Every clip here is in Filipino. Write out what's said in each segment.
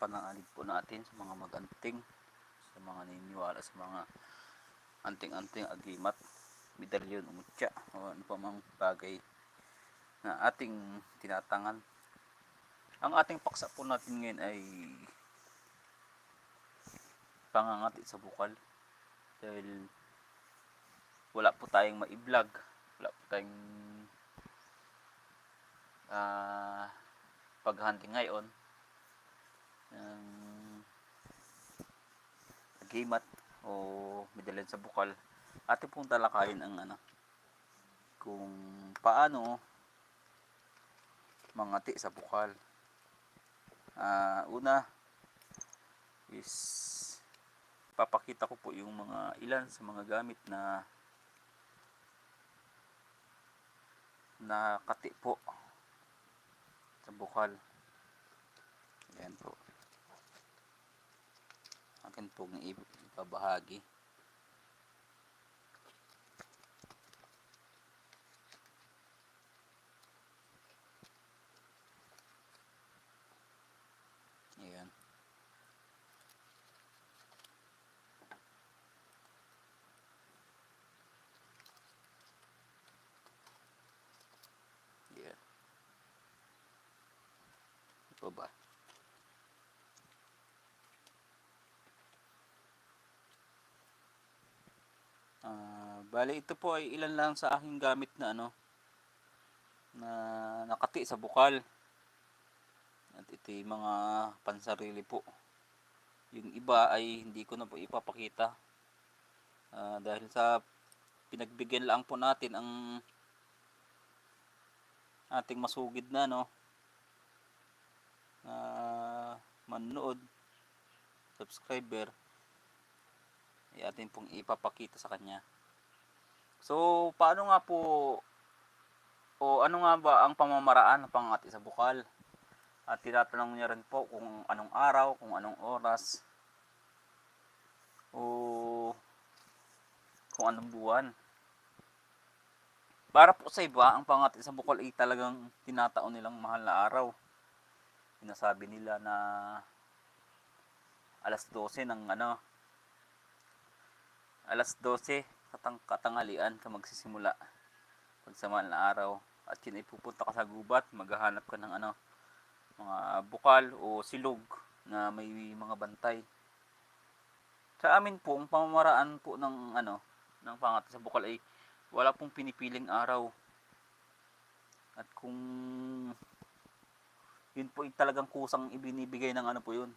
panangalib po natin sa mga maganting, sa mga niniwala sa mga anting-anting agimat, medalyon, umutya, o ano pa mang bagay na ating tinatangan. Ang ating paksa po natin ngayon ay pangangati sa bukal dahil wala po tayong ma-vlog wala po tayong ah paghunting ngayon ng o medalyan sa bukal. Ating pong talakayin ang ano kung paano mangati sa bukal. Ah, una is papakita ko po yung mga ilan sa mga gamit na nakati po sa bukal. Yan po akin pong ipabahagi Ayan. Ayan. Ito ba? Ah, bali ito po ay ilan lang sa aking gamit na ano na nakati sa bukal. At ito yung mga pansarili po. Yung iba ay hindi ko na po ipapakita. Ah, dahil sa pinagbigyan lang po natin ang ating masugid na no na manood subscriber ay atin pong ipapakita sa kanya. So, paano nga po o ano nga ba ang pamamaraan ng pangati sa bukal? At tinatanong niya rin po kung anong araw, kung anong oras, o kung anong buwan. Para po sa iba, ang pangati sa bukal ay talagang tinataon nilang mahal na araw. Sinasabi nila na alas 12 ng ano, alas 12 katang katangalian ka magsisimula. Pag sa mahal na araw. At yun ay pupunta ka sa gubat maghahanap ka ng ano mga bukal o silog na may mga bantay. Sa amin po ang pamamaraan po ng ano ng pangat sa bukal ay wala pong pinipiling araw. At kung yun po ay talagang kusang ibinibigay ng ano po yun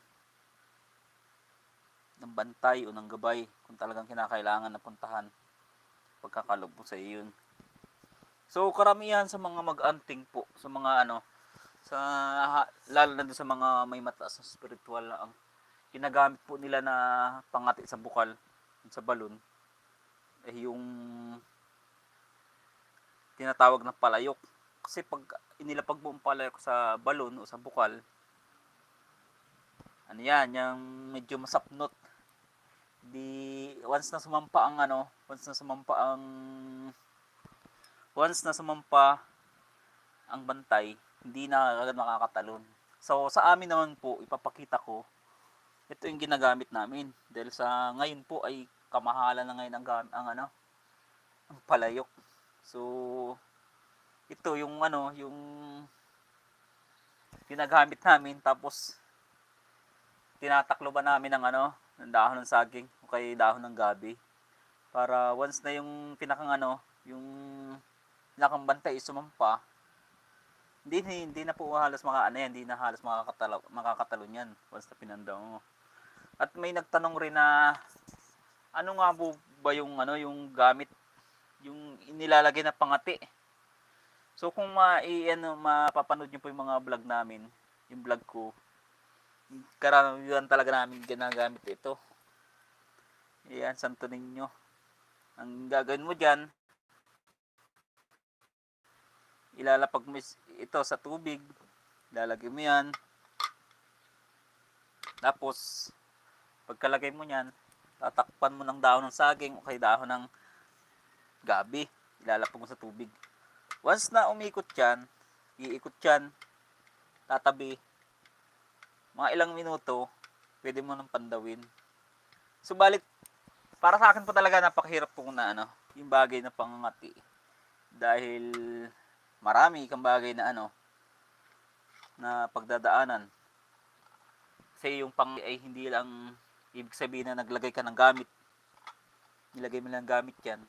ng bantay o ng gabay kung talagang kinakailangan na puntahan pagkakalob po sa iyon. So karamihan sa mga mag-anting po, sa mga ano, sa lalo na sa mga may mataas na spiritual ang ginagamit po nila na pangati sa bukal, sa balon, eh yung tinatawag na palayok. Kasi pag inilapag mo ang palayok sa balon o sa bukal, ano yan, yung medyo masapnot di once na sumampa ang ano, once na sumampa ang once na sumampa ang bantay, hindi na agad makakatalon. So sa amin naman po, ipapakita ko ito yung ginagamit namin dahil sa ngayon po ay kamahalan na ngayon ang, ang ano ang palayok. So ito yung ano, yung ginagamit namin tapos tinataklo ba namin ng ano, ng dahon ng saging o kay dahon ng gabi. Para once na yung pinakang ano yung pinakang bantay sumampa hindi hindi na po halos mga ano yan hindi na halos makakatalo makakatalon yan once na pinandaw mo. At may nagtanong rin na ano nga po ba yung ano yung gamit yung inilalagay na pangati? So kung ma ano, mapapanood niyo po yung mga vlog namin yung vlog ko karamihan talaga namin ginagamit ito. Ayan, Santo Niño. Ang gagawin mo dyan, ilalapag mo ito sa tubig, lalagay mo yan, tapos, pagkalagay mo yan, tatakpan mo ng dahon ng saging o kay dahon ng gabi, ilalapag mo sa tubig. Once na umikot yan, iikot yan, tatabi, mga ilang minuto, pwede mo nang pandawin. Subalit, para sa akin po talaga napakahirap po na ano, yung bagay na pangangati. Dahil marami kang bagay na ano, na pagdadaanan. Kasi yung pang ay hindi lang ibig sabihin na naglagay ka ng gamit. Nilagay mo lang gamit yan.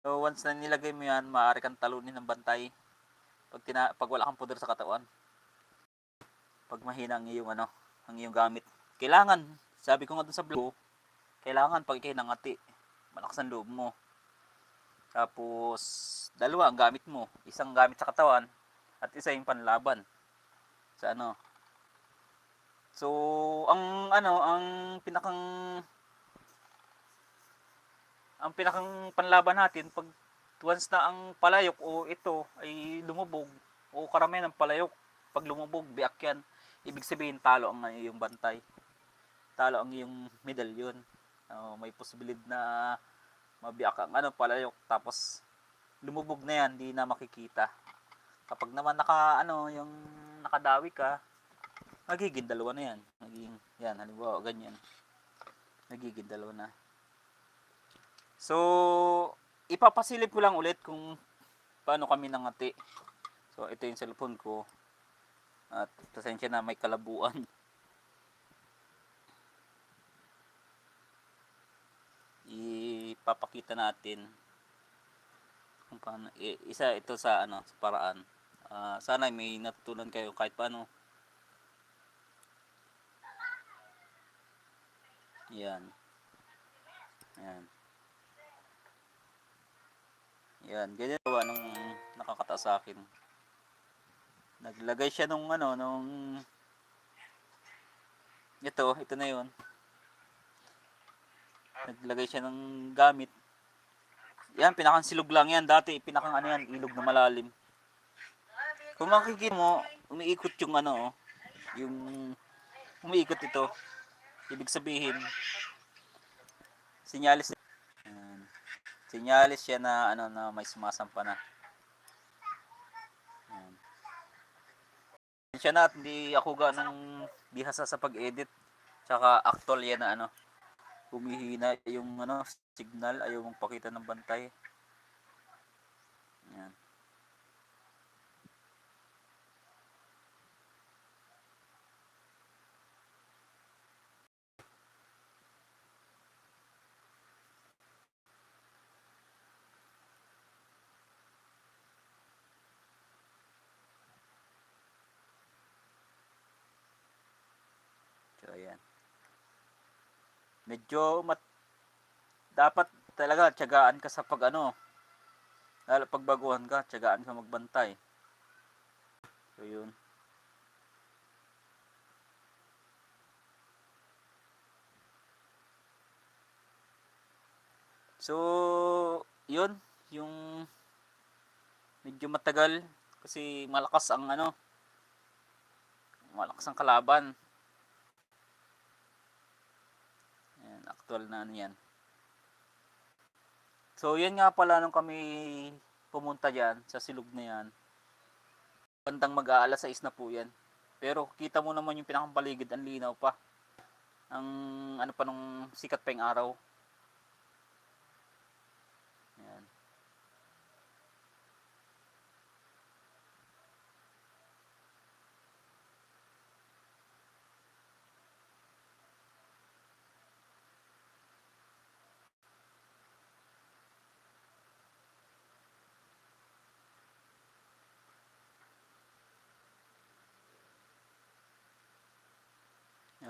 So once na nilagay mo yan, maaari kang talunin ng bantay. Pag, tina, pag wala kang puder sa katawan. Pag mahina ang iyong ano, ang iyong gamit. Kailangan, sabi ko nga dun sa blue, kailangan pag ikay nangati, malakas ang loob mo. Tapos, dalawa ang gamit mo. Isang gamit sa katawan, at isa yung panlaban. Sa ano. So, ang ano, ang pinakang ang pinakang panlaban natin pag once na ang palayok o ito ay lumubog o karamihan ng palayok pag lumubog biak yan ibig sabihin talo ang iyong bantay. Talo ang iyong medalyon. Uh, may posibilidad na mabiak ang ano palayok. Tapos lumubog na yan di na makikita. Kapag naman naka ano yung nakadawi ka magiging dalawa na yan. Magiging yan halimbawa ganyan. Nagiging dalawa na. So, ipapasilip ko lang ulit kung paano kami nangati. So, ito yung cellphone ko. At pasensya na may kalabuan. Ipapakita natin kung paano. i- Isa ito sa ano, sa paraan. Ah, sana may natutunan kayo kahit paano. Yan. Yan. Yan, ganyan gawa nung nakakata sa akin. Naglagay siya nung ano, nung ito, ito na yun. Naglagay siya ng gamit. Yan, pinakang silog lang yan. Dati, pinakang ano yan, ilog na malalim. Kung makikita mo, umiikot yung ano, oh, yung umiikot ito. Ibig sabihin, sinyalis Yan. Sinyalis siya na ano na may sumasampa na. Yan. Siya na at hindi ako ganong bihasa sa pag-edit. Tsaka actual yan na ano. Humihina yung ano signal, ayaw mong pakita ng bantay. Yan. So, ayan. Medyo mat dapat talaga tiyagaan ka sa pag ano. Lalo pag baguhan ka, tiyagaan ka magbantay. So, yun. So, yun, yung medyo matagal kasi malakas ang ano, malakas ang kalaban. Ayan, actual na ano yan. So, yan nga pala nung kami pumunta dyan sa silog na yan. Bandang mag-aalas 6 na po yan. Pero kita mo naman yung pinakang paligid, ang linaw pa. Ang ano pa nung sikat pa yung araw. Ayan.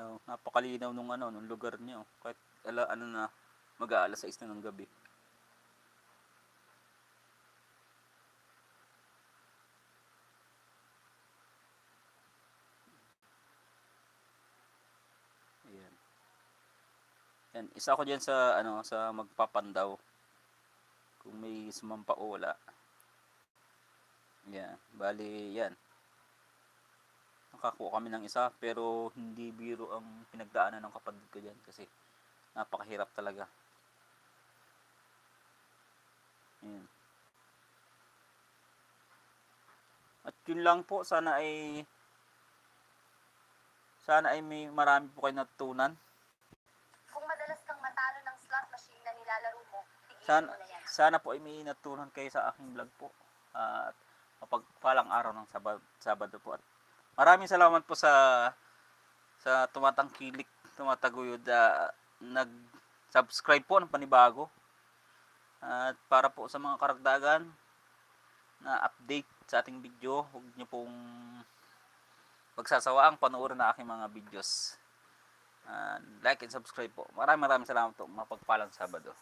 Oh, napakalinaw nung ano, nung lugar niyo. Kahit ala, ano na, mag-aalas 6 na ng gabi. Ayan. Yan, isa ko diyan sa ano, sa magpapandaw. Kung may sumampa o wala. Yan, bali yan. Nakakuha kami ng isa pero hindi biro ang pinagdaanan ng kapatid ko diyan kasi napakahirap talaga. Yan. At yun lang po, sana ay Sana ay may marami po kayo natutunan. Kung madalas kang matalo ng slot machine na nilalaro mo, Sana, mo na yan. sana po ay may natutunan kayo sa aking vlog po. At mapagpalang araw ng Sabado, Sabado po. At maraming salamat po sa sa tumatangkilik, tumataguyod na nag-subscribe po ng panibago. At para po sa mga karagdagan na update sa ating video, huwag niyo pong pagsasawaang panoorin na aking mga videos. And like and subscribe po. Maraming maraming salamat po. Mapagpalang Sabado.